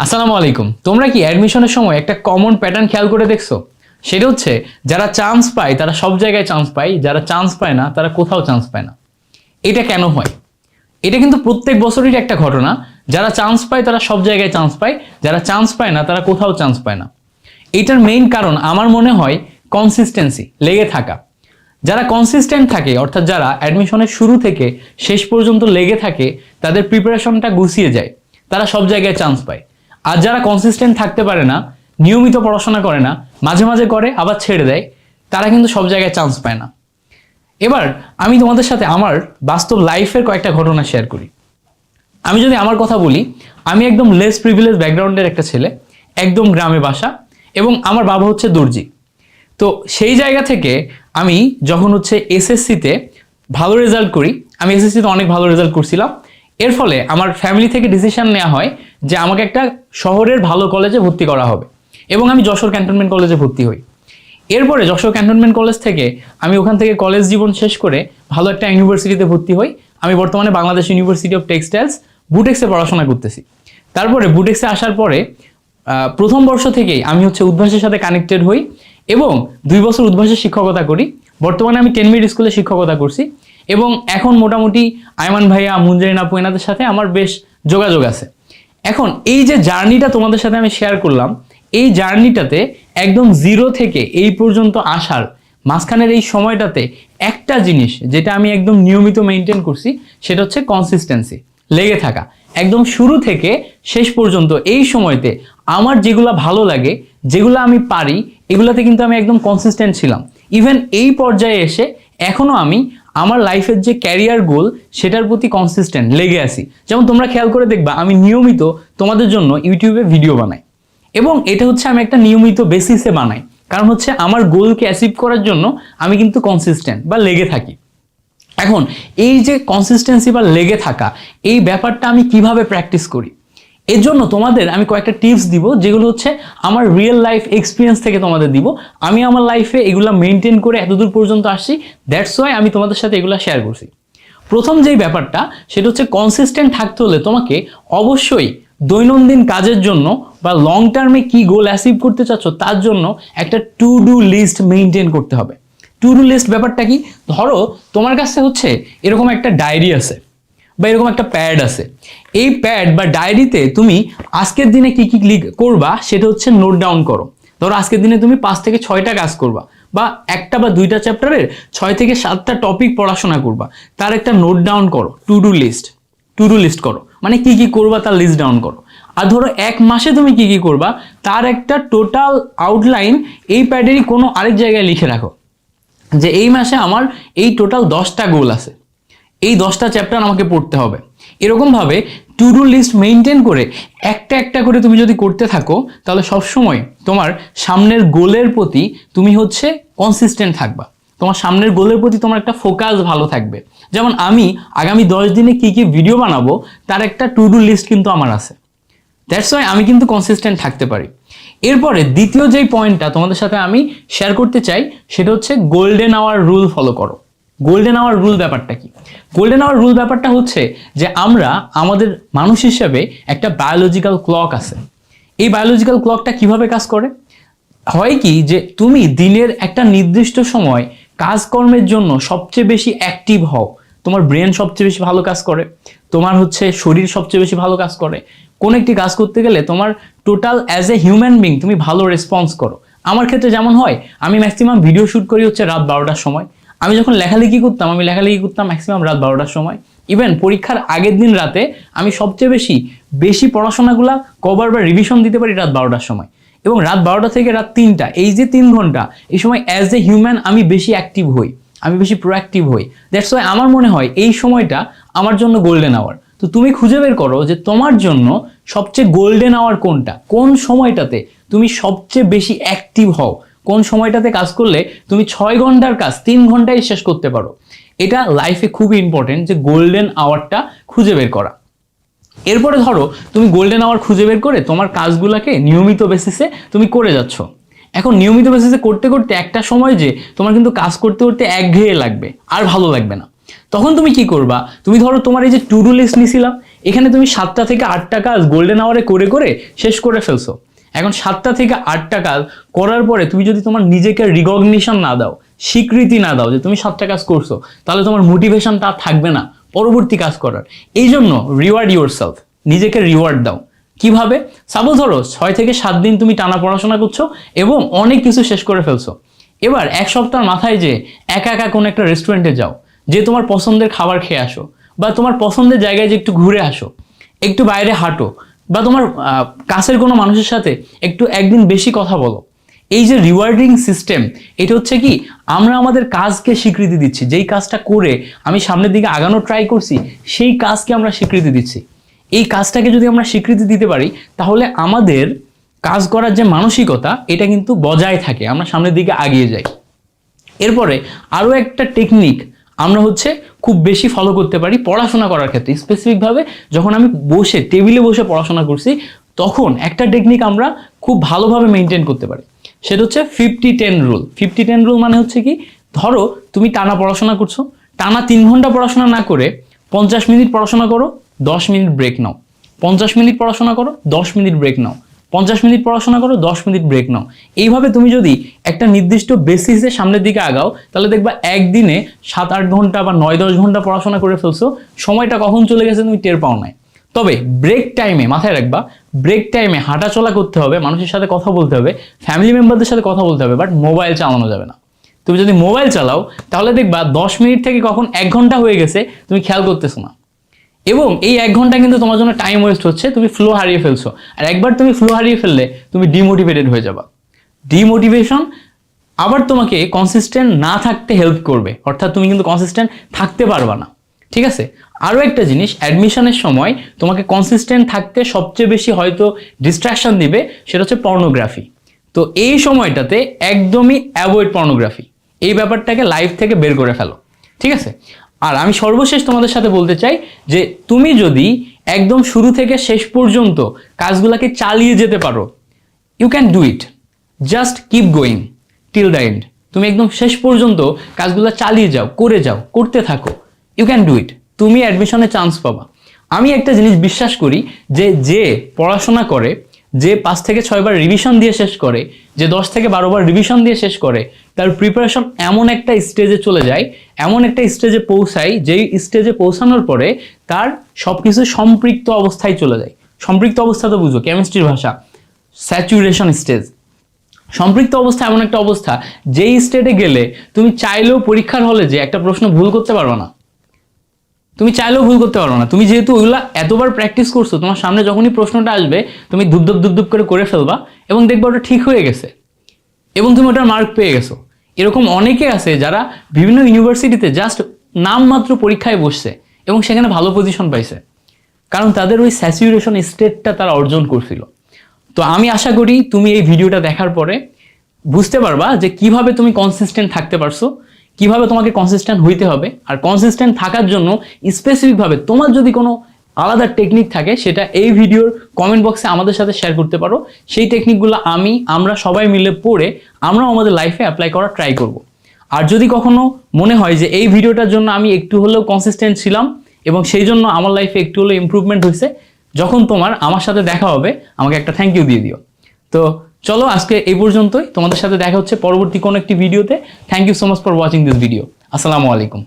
আসসালামু আলাইকুম। তোমরা কি অ্যাডমিশনের সময় একটা কমন প্যাটার্ন খেয়াল করে দেখছ? সেটা হচ্ছে, যারা চান্স পায়, তারা সব জায়গায় চান্স পায়, যারা চান্স পায় না, তারা কোথাও চান্স পায় না। এটা কেন হয়? এটা কিন্তু প্রত্যেক বছরেরই একটা ঘটনা। যারা চান্স পায়, তারা সব জায়গায় চান্স পায়। যারা চান্স পায় না, তারা কোথাও চান্স পায় না। এটার মেইন কারণ আমার মনে হয় কনসিস্টেন্সি লেগে থাকা। যারা কনসিস্টেন্ট থাকে, অর্থাৎ যারা অ্যাডমিশনের শুরু থেকে শেষ পর্যন্ত লেগে থাকে, তাদের প্রিপারেশনটা গুছিয়ে যায়। তারা সব জায়গায় চান্স পায়। আর যারা কনসিস্টেন্ট থাকতে পারে না, নিয়মিত পড়াশোনা করে না, মাঝে মাঝে করে, আবার ছেড়ে দেয়, তারা কিন্তু সব জায়গায় চান্স পায় না। এবার আমি তোমাদের সাথে আমার বাস্তব লাইফের কয়েকটা ঘটনা শেয়ার করি। আমি যদি আমার কথা বলি, আমি একদম লেস প্রিভিলেজ ব্যাকগ্রাউন্ডের একটা ছেলে, একদম গ্রামে বাসা, এবং আমার বাবা হচ্ছে দর্জি। তো সেই জায়গা থেকে আমি যখন হচ্ছে এসএসসিতে ভালো রেজাল্ট করি, আমি এসএসসিতে অনেক ভালো রেজাল্ট করছিলাম। এর ফলে আমার ফ্যামিলি থেকে ডিসিশন নেওয়া হয় যে আমাকে একটা শহরের ভালো কলেজে ভর্তি করা হবে। এবং আমি যশোর ক্যান্টনমেন্ট কলেজে ভর্তি হই। এরপরে যশোর ক্যান্টনমেন্ট কলেজ থেকে আমি ওখান থেকে কলেজ জীবন শেষ করে ভালো একটা ইউনিভার্সিটিতে ভর্তি হই। আমি বর্তমানে বাংলাদেশ ইউনিভার্সিটি অফ টেক্সটাইলস বুটেক্সে পড়াশোনা করতেছি। তারপরে বুটেক্সে আসার পরে প্রথম বর্ষ থেকেই আমি হচ্ছে উদ্ভাসের সাথে কানেক্টেড হই এবং দুই বছর উদ্ভাসের শিক্ষকতা করি। বর্তমানে আমি টেন মিনিট স্কুলে শিক্ষকতা করছি এবং এখন মোটামুটি আয়মান ভাইয়া মুঞ্জারিন আপু এনাদের সাথে আমার বেশ যোগাযোগ আছে। এখন এই যে জার্নিটা তোমাদের সাথে আমি শেয়ার করলাম, এই জার্নিটাতে একদম জিরো থেকে এই পর্যন্ত আসার মাঝখানের এই সময়টাতে একটা জিনিস যেটা আমি একদম নিয়মিত মেনটেন করছি, সেটা হচ্ছে কনসিস্টেন্সি লেগে থাকা। একদম শুরু থেকে শেষ পর্যন্ত এই সময়তে আমার যেগুলো ভালো লাগে, যেগুলো আমি পারি, এগুলাতে কিন্তু আমি একদম কনসিস্টেন্ট ছিলাম। ইভেন এই পর্যায়ে এসে এখনও আমি আমার লাইফের যে ক্যারিয়ার গোল সেটার প্রতি কনসিস্টেন্ট লেগে আসি যেমন তোমরা খেয়াল করে দেখবা, আমি নিয়মিত তোমাদের জন্য ইউটিউবে ভিডিও বানাই। এবং এটা হচ্ছে আমি একটা নিয়মিত বেসিসে বানাই। কারণ হচ্ছে আমার গোলকে অ্যাচিভ করার জন্য আমি কিন্তু কনসিস্টেন্ট বা লেগে থাকি। এখন, এই যে কনসিস্টেন্সি বা লেগে থাকা, এই ব্যাপারটা আমি কীভাবে প্র্যাকটিস করি? এর জন্য তোমাদের আমি কয়েকটা টিপস দিব, যেগুলো হচ্ছে আমার রিয়েল লাইফ এক্সপিরিয়েন্স থেকে তোমাদের দিব। আমি আমার লাইফে এগুলো মেনটেন করে এতদূর পর্যন্ত আসছি দ্যাটস ওয়াই আমি তোমাদের সাথে এগুলো শেয়ার করছি। প্রথম যেই ব্যাপারটা, সেটা হচ্ছে কনসিস্টেন্ট থাকতে হলে তোমাকে অবশ্যই দৈনন্দিন কাজের জন্য বা লং টার্মে কি গোল অ্যাচিভ করতে চাচ্ছ, তার জন্য একটা টু ডু লিস্ট মেনটেন করতে হবে। টু ডু লিস্ট ব্যাপারটা কি? ধরো, তোমার কাছে হচ্ছে এরকম একটা ডায়েরি আছে। বা এরকম একটা প্যাড আছে। এই প্যাড বা ডায়েরিতে তুমি আজকের দিনে কি কি ক্লিক করবা সেটা হচ্ছে নোট ডাউন করো। ধরো আজকের দিনে তুমি পাঁচ থেকে ছয়টা কাজ করবা বা একটা বা দুইটা চ্যাপ্টারের ছয় থেকে সাতটা টপিক পড়াশোনা করবা। তার একটা নোট ডাউন করো to do list to do list করো। মানে কি কি করবা তার লিস্ট ডাউন করো। আর ধরো এক মাসে তুমি কি কি করবা, তার একটা টোটাল আউটলাইন এই প্যাডেরই কোনো আরেক জায়গায় লিখে রাখো। যে এই মাসে আমার এই টোটাল দশটা গোল আছে। এই দশটা চ্যাপ্টার আমাকে পড়তে হবে। এরকমভাবে টু ডু লিস্ট মেনটেন করে একটা একটা করে তুমি যদি করতে থাকো, তাহলে সবসময় তোমার সামনের গোলের প্রতি তুমি হচ্ছে কনসিস্টেন্ট থাকবা। তোমার সামনের গোলের প্রতি তোমার একটা ফোকাস ভালো থাকবে। যেমন আমি আগামী দশ দিনে কি কি ভিডিও বানাবো, তার একটা টু ডু লিস্ট কিন্তু আমার আছে। দ্যাটস ওয়াই আমি কিন্তু কনসিস্টেন্ট থাকতে পারি। এরপরে দ্বিতীয় যেই পয়েন্টটা তোমাদের সাথে আমি শেয়ার করতে চাই, সেটা হচ্ছে গোল্ডেন আওয়ার রুল ফলো করো। গোল্ডেন আওয়ার রুল ব্যাপারটা কি? গোল্ডেন আওয়ার রুল ব্যাপারটা হচ্ছে যে আমরা আমাদের মানুষ হিসেবে একটা বায়োলজিক্যাল ক্লক আছে। এই বায়োলজিক্যাল ক্লকটা কীভাবে কাজ করে? হয় কি যে তুমি দিনের একটা নির্দিষ্ট সময় কাজকর্মের জন্য সবচেয়ে বেশি অ্যাক্টিভ হও। তোমার ব্রেন সবচেয়ে বেশি ভালো কাজ করে। তোমার হচ্ছে শরীর সবচেয়ে বেশি ভালো কাজ করে। কোন একটি কাজ করতে গেলে তোমার total as a human being তুমি ভালো রেসপন্স করো। আমার ক্ষেত্রে যেমন হয়, আমি ম্যাক্সিমাম ভিডিও শ্যুট করি হচ্ছে রাত বারোটার সময়। আমি যখন লেখালেখি করতাম, আমি লেখালেখি করতাম ম্যাক্সিমাম রাত বারোটার সময়। ইভেন পরীক্ষার আগের দিন রাতে আমি সবচেয়ে বেশি বেশি পড়াশোনাগুলা কভার বা রিভিশন দিতে পারি রাত বারোটার সময়। এবং রাত বারোটা থেকে রাত তিনটা, এই যে তিন ঘণ্টা, এই সময় অ্যাজ এ হিউম্যান আমি বেশি অ্যাক্টিভ হই, আমি বেশি প্রোঅ্যাক্টিভ হই। দ্যাটস ওয়াই আমার মনে হয় এই সময়টা আমার জন্য গোল্ডেন আওয়ার তো তুমি খুঁজে বের করো যে তোমার জন্য সবচেয়ে গোল্ডেন আওয়ার কোনটা? কোন সময়টাতে তুমি সবচেয়ে বেশি অ্যাক্টিভ হও? কোন সময়টাতে কাজ করলে তুমি ছয় ঘণ্টার কাজ তিন ঘন্টায় শেষ করতে পারো। এটা লাইফে খুবই ইম্পর্টেন্ট যে গোল্ডেন আওয়ারটা খুঁজে বের করা। এরপরে ধরো, তুমি গোল্ডেন আওয়ার খুঁজে বের করে তোমার কাজগুলোকে নিয়মিত বেসিসে তুমি করে যাচ্ছ। এখন নিয়মিত বেসিসে করতে করতে একটা সময় যে তোমার কিন্তু কাজ করতে করতে একঘেয়ে লাগবে, আর ভালো লাগবে না। তখন তুমি কি করবা? তুমি ধরো তোমার এই যে টু ডু লিস্ট নিছিলাম, এখানে তুমি সাতটা থেকে আটটা কাজ গোল্ডেন আওয়ারে করে করে শেষ করে ফেলছো। এখন সাতটা থেকে আটটা কাজ করার পরে তুমি যদি তোমার নিজেকে রিকগনিশন না দাও, স্বীকৃতি না দাও যে তুমি সাতটা কাজ করছ, তাহলে তোমার মোটিভেশন মোটিভেশনটা থাকবে না পরবর্তী কাজ করার। এই জন্য রিওয়ার্ড ইউর সেলফ নিজেকে রিওয়ার্ড দাও। কীভাবে? সাপোজ ধরো ছয় থেকে সাত দিন তুমি টানা পড়াশোনা করছ এবং অনেক কিছু শেষ করে ফেলছো। এবার এক সপ্তাহ মাথায় যে একা একা কোনো একটা রেস্টুরেন্টে যাও, যে তোমার পছন্দের খাবার খেয়ে আসো বা তোমার পছন্দের জায়গায় যে একটু ঘুরে আসো, একটু বাইরে হাঁটো বা তোমার কাছের কোনো মানুষের সাথে একটু একদিন বেশি কথা বলো। এই যে রিওয়ার্ডিং সিস্টেম এটা হচ্ছে কি, আমরা আমাদের কাজকে স্বীকৃতি দিচ্ছি। যেই কাজটা করে আমি সামনের দিকে আগানো ট্রাই করছি, সেই কাজকে আমরা স্বীকৃতি দিচ্ছি। এই কাজটাকে যদি আমরা স্বীকৃতি দিতে পারি, তাহলে আমাদের কাজ করার যে মানসিকতা, এটা কিন্তু বজায় থাকে। আমরা সামনের দিকে আগিয়ে যাই। এরপরে আরও একটা টেকনিক আমরা হচ্ছে খুব বেশি ফলো করতে পারি পড়াশোনা করার ক্ষেত্রে। স্পেসিফিকভাবে যখন আমি বসে টেবিলে বসে পড়াশোনা করছি, তখন একটা টেকনিক আমরা খুব ভালোভাবে মেনটেন করতে পারি। সেটা হচ্ছে fifty ten rule fifty ten rule মানে হচ্ছে কি, ধরো তুমি টানা পড়াশোনা করছ, টানা তিন ঘণ্টা পড়াশোনা না করে পঞ্চাশ মিনিট পড়াশোনা করো, দশ মিনিট ব্রেক নাও। পঞ্চাশ মিনিট পড়াশোনা করো, দশ মিনিট ব্রেক নাও। পঞ্চাশ মিনিট পড়াশোনা করো, দশ মিনিট ব্রেক নাও। এইভাবে তুমি যদি একটা নির্দিষ্ট বেসিসে সামনের দিকে আগাও, তাহলে দেখবা একদিনে সাত, আট ঘণ্টা বা নয়, দশ ঘণ্টা পড়াশোনা করে ফেলছো, সময়টা কখন চলে গেছে তুমি টের পাও নাই। তবে ব্রেক টাইমে মাথায় রাখবা ব্রেক টাইমে হাঁটা চলা করতে হবে, মানুষের সাথে কথা বলতে হবে ফ্যামিলি মেম্বারদের সাথে কথা বলতে হবে বাট মোবাইল চালানো যাবে না। তুমি যদি মোবাইল চালাও, তাহলে দেখবা দশ মিনিট থেকে কখন এক ঘণ্টা হয়ে গেছে, তুমি খেয়াল করতেছো না। এবং এই এক ঘণ্টা কিন্তু তোমার জন্য টাইম ওয়েস্ট হচ্ছে, তুমি ফ্লো হারিয়ে ফেলছো। আর একবার তুমি ফ্লো হারিয়ে ফেললে, তুমি ডিমোটিভেটেড হয়ে যাবা। ডিমোটিভেশন আবার তোমাকে কনসিস্টেন্ট না থাকতে হেল্প করবে। অর্থাৎ তুমি কিন্তু কনসিস্টেন্ট থাকতে পারবা না। ঠিক আছে? আরও একটা জিনিস অ্যাডমিশনের সময় তোমাকে কনসিস্টেন্ট থাকতে সবচেয়ে বেশি হয়তো ডিস্ট্রাকশন দিবে, সেটা হচ্ছে পর্নোগ্রাফি তো এই সময়টাতে একদমই অ্যাভয়েড পর্নোগ্রাফি এই ব্যাপারটাকে লাইফ থেকে বের করে ফেলো। ঠিক আছে? আর আমি সর্বশেষ তোমাদের সাথে বলতে চাই যে তুমি যদি একদম শুরু থেকে শেষ পর্যন্ত কাজগুলোকে চালিয়ে যেতে পারো you can do it just keep going till the end তুমি একদম শেষ পর্যন্ত কাজগুলো চালিয়ে যাও, করে যাও, করতে থাকো ইউ ক্যান ডু ইট তুমি অ্যাডমিশনে চান্স পাবা। আমি একটা জিনিস বিশ্বাস করি যে যে পড়াশোনা করে, যে পাঁচ থেকে ছয়বার রিভিশন দিয়ে শেষ করে, যে দশ থেকে বারোবার রিভিশন দিয়ে শেষ করে, তার প্রিপারেশন এমন একটা স্টেজে চলে যায় এমন একটা স্টেজে পৌঁছায়, যেই স্টেজে পৌঁছানোর পরে তার সব কিছু সম্পৃক্ত অবস্থায় চলে যায়। সম্পৃক্ত অবস্থা তো বুঝো কেমিস্ট্রির ভাষা। স্যাচুরেশন স্টেজ সম্পৃক্ত অবস্থা এমন একটা অবস্থা, যেই স্টেটে গেলে তুমি চাইলেও পরীক্ষার হলে যে একটা প্রশ্ন ভুল করতে পারবে না। তুমি চাইলেও ভুল করতে পারো না। তুমি যেহেতু ওইগুলা এতবার প্র্যাকটিস করছ, তোমার সামনে যখনই প্রশ্নটা আসবে, তুমি ধুপধুপ ধুপধুপ করে করে ফেলবা এবং দেখবা ওটা ঠিক হয়ে গেছে। এবং তুমি ওটার মার্ক পেয়ে গেছো। এরকম অনেকে আছে যারা বিভিন্ন ইউনিভার্সিটিতে জাস্ট নামমাত্র পরীক্ষায় বসছে এবং সেখানে ভালো পজিশন পাইছে। কারণ তাদের ওই স্যাচুরেশন স্টেটটা তারা অর্জন করছিল। তো আমি আশা করি তুমি এই ভিডিওটা দেখার পরে বুঝতে পারবা যে কীভাবে তুমি কনসিস্টেন্ট থাকতে পারছ, কীভাবে তোমাকে কনসিস্টেন্ট হইতে হবে। আর কনসিস্টেন্ট থাকার জন্য স্পেসিফিকভাবে তোমার যদি কোনো আলাদা টেকনিক থাকে, সেটা এই ভিডিওর কমেন্ট বক্সে আমাদের সাথে শেয়ার করতে পারো। সেই টেকনিকগুলো আমি, আমরা সবাই মিলে পড়ে, আমরাও আমাদের লাইফে অ্যাপ্লাই করার ট্রাই করব। আর যদি কখনো মনে হয় যে এই ভিডিওটার জন্য আমি একটু হলেও কনসিস্টেন্ট ছিলাম, এবং সেই জন্য আমার লাইফে একটু হলেও ইমপ্রুভমেন্ট হয়েছে, যখন তোমার আমার সাথে দেখা হবে, আমাকে একটা থ্যাংক ইউ দিয়ে দিও। তো চলো আজকে এই পর্যন্তই, তোমাদের সাথে দেখা হচ্ছে পরবর্তী কোনো একটি ভিডিওতে thank you so much for watching this video আসসালামু আলাইকুম।